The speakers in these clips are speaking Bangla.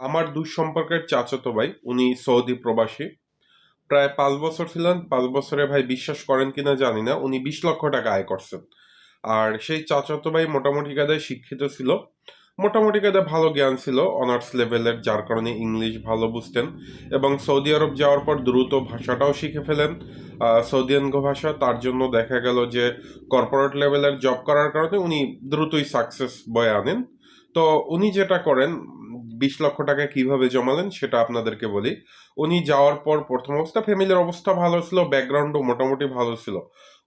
আমার দূর সম্পর্কের চাচাতো ভাই উনি সৌদি প্রবাসী। প্রায় পাঁচ বছর ছিলেন পাঁচ বছরে ভাই বিশ্বাস করেন কিনা জানি না উনি বিশ লক্ষ টাকা আয় করছেন। আর সেই চাচাতো ভাই মোটামুটি কাদায় শিক্ষিত ছিল মোটামুটি কাদায় ভালো জ্ঞান ছিল অনার্স লেভেলের যার কারণে ইংলিশ ভালো বুঝতেন এবং সৌদি আরব যাওয়ার পর দ্রুত ভাষাটাও শিখে ফেলেন। আহ, সৌদিয়ানগ ভাষা তার জন্য দেখা গেল যে কর্পোরেট লেভেলের জব করার কারণে উনি দ্রুতই সাকসেস বয়ে আনেন। তো উনি যেটা করেন বিশ লক্ষ টাকা কীভাবে জমালেন সেটা আপনাদেরকে বলি। উনি যাওয়ার পর প্রথম অবস্থা ফ্যামিলির অবস্থা ভালো ছিল ব্যাকগ্রাউন্ডও মোটামুটি ভালো ছিল।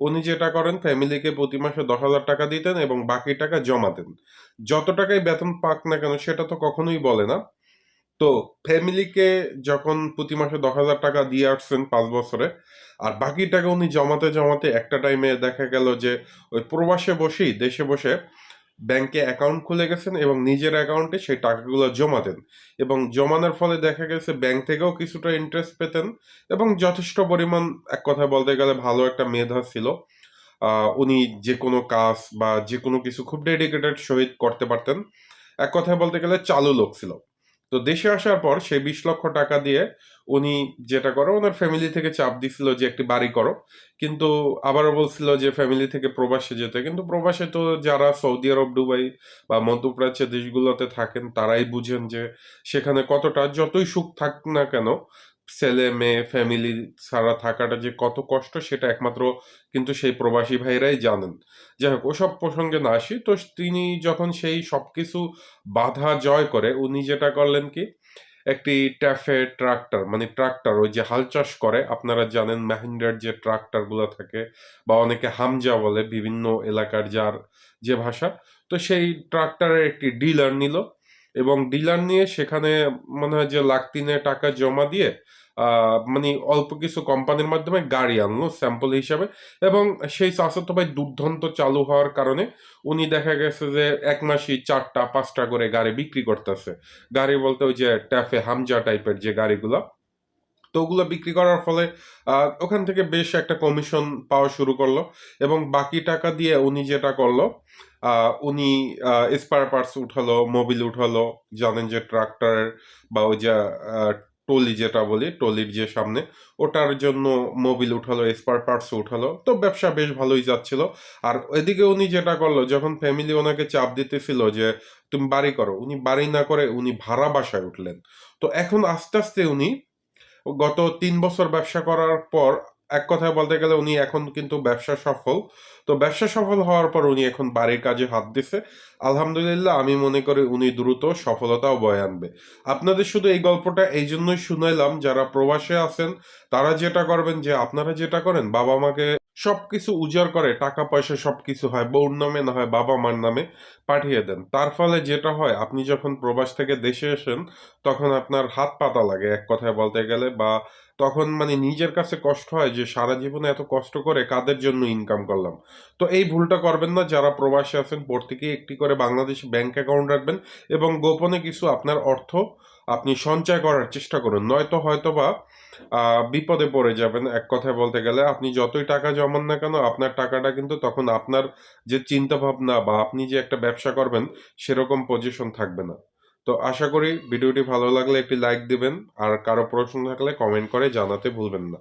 উনি যেটা করেন ফ্যামিলিকে প্রতি মাসে দশ হাজার টাকা দিতেন এবং বাকি টাকা জমাতেন। যত টাকাই বেতন পাক না কেন সেটা তো কখনোই বলে না। তো ফ্যামিলিকে যখন প্রতি মাসে দশ হাজার টাকা দিয়ে আসছেন পাঁচ বছরে, আর বাকি টাকা উনি জমাতে জমাতে একটা টাইমে দেখা গেল যে ওই প্রবাসে বসেই, দেশে বসে ব্যাংকে অ্যাকাউন্ট খুলে গেছেন এবং নিজের অ্যাকাউন্টে সেই টাকাগুলো জমা দেন এবং জমানোর ফলে দেখা গেছে ব্যাংক থেকেও কিছুটা ইন্টারেস্ট পেতেন এবং যথেষ্ট পরিমাণ, এক কথা বলতে গেলে ভালো একটা মেধা ছিল। উনি যে কোনো কাজ বা যে কোনো কিছু খুব ডেডিকেটেড সহিত করতে পারতেন। এক কথায় বলতে গেলে চালু লোক ছিল। তো দেশে আসার পর সে বিশ লক্ষ টাকা দিয়ে উনি যেটা করো, ওনার ফ্যামিলি থেকে চাপ দিছিল যে একটি বাড়ি করো। কিন্তু আবারও বলছিল যে ফ্যামিলি থেকে প্রবাসে যেতে। কিন্তু প্রবাসে তো যারা সৌদি আরব, দুবাই বা মধ্যপ্রাচ্যের দেশগুলোতে থাকেন, তারাই বুঝেন যে সেখানে কতটা, যতই সুখ থাক না কেন ছেলে, মেয়ে ফ্যামিলি ছাড়া থাকাটা যে কত কষ্ট, সেটা একমাত্র কিন্তু সেই প্রবাসী ভাইরাই জানেন। যাই হোক, ওসব প্রসঙ্গে না আসি। তো তিনি যখন সেই সবকিছু বাধা জয় করে, উনি যেটা করলেন কি, একটি ট্যাফে ট্রাক্টর মানে ট্রাক্টর, ওই যে হাল চাষ করে, আপনারা জানেন মাহিন্দ্রার যে ট্রাক্টরগুলো থাকে, বা অনেকে হামজা বলে বিভিন্ন এলাকার যার যে ভাষা, তো সেই ট্রাক্টরের একটি ডিলার নিল। এবং ডিলার নিয়ে সেখানে মনে হয় যে লাখ তিনে টাকা জমা দিয়ে মানে অল্প কিছু কোম্পানির মাধ্যমে গাড়ি আনলো, স্যাম্পল হিসাবে। এবং সেই চাচাতো ভাই দুর্দান্ত চালু হওয়ার কারণে উনি দেখা গেছে যে এক মাসই চারটা, পাঁচটা করে গাড়ি বিক্রি করতেছে। গাড়ি বলতে ওই যে ট্যাফে হামজা টাইপের যে গাড়িগুলো তো ওগুলো বিক্রি করার ফলে ওখান থেকে বেশ একটা কমিশন পাওয়া শুরু করল এবং বাকি টাকা দিয়ে উনি যেটা করল উনি স্পার পার্টস উঠালো মোবিল উঠালো, জানেন যে ট্রাক্টর বা ওই যে টলি যেটা বলি, টলির যে সামনে, ওটার জন্য মোবিল উঠালো স্পার পার্টস উঠালো, তো ব্যবসা বেশ ভালোই যাচ্ছিল। আর এদিকে উনি যেটা করল, যখন ফ্যামিলি ওনাকে চাপ দিতেছিল যে, তুমি বাড়ি করো, উনি বাড়ি না করে উনি ভাড়া বাসায় উঠলেন। তো এখন আস্তে আস্তে উনি গত তিন বছর ব্যবসা করার পর, এক কথায় বলতে গেলে উনি এখন কিন্তু ব্যবসা সফল। তো ব্যবসা সফল হওয়ার পর উনি এখন বাড়ির কাজে হাত দিছে। আলহামদুলিল্লাহ, আমি মনে করি উনি দ্রুত সফলতাও বয়ে আনবে। আপনাদের শুধু এই গল্পটা এই জন্যই শুনাইলাম, যারা প্রবাসে আছেন, তারা যেটা করবেন যে আপনারা যেটা করেন বাবা মাকে সবকিছু উজাড় করে, টাকা পয়সা সব কিছু হয়, বউর নামে না হয়, বাবা মার নামে পাঠিয়ে দেন। তার ফলে যেটা হয়, আপনি যখন প্রবাস থেকে দেশে আসেন, তখন আপনার হাত পাতা লাগে এক কথায় বলতে গেলে বা তখন মানে নিজের কাছে কষ্ট হয় যে সারা জীবনে এত কষ্ট করে কাদের জন্য ইনকাম করলাম? তো এই ভুলটা করবেন না, যারা প্রবাসী আছেন প্রত্যেকেই একটি করে বাংলাদেশ ব্যাংক অ্যাকাউন্ট রাখবেন এবং গোপনে কিছু আপনার অর্থ আপনি সঞ্চয় করার চেষ্টা করুন। নয়তো হয়তো বা বিপদে পড়ে যাবেন। এক কথায় বলতে গেলে আপনি যতই টাকা জমান না কেন, আপনার টাকাটা কিন্তু তখন আপনার যে চিন্তা ভাবনা বা আপনি যে একটা ব্যবসা করবেন, সেরকম পজিশন থাকবে না। তো আশা করি ভিডিওটি ভালো লাগলে একটি লাইক দিবেন, আর কারও প্রশ্ন থাকলে কমেন্ট করে জানাতে ভুলবেন না।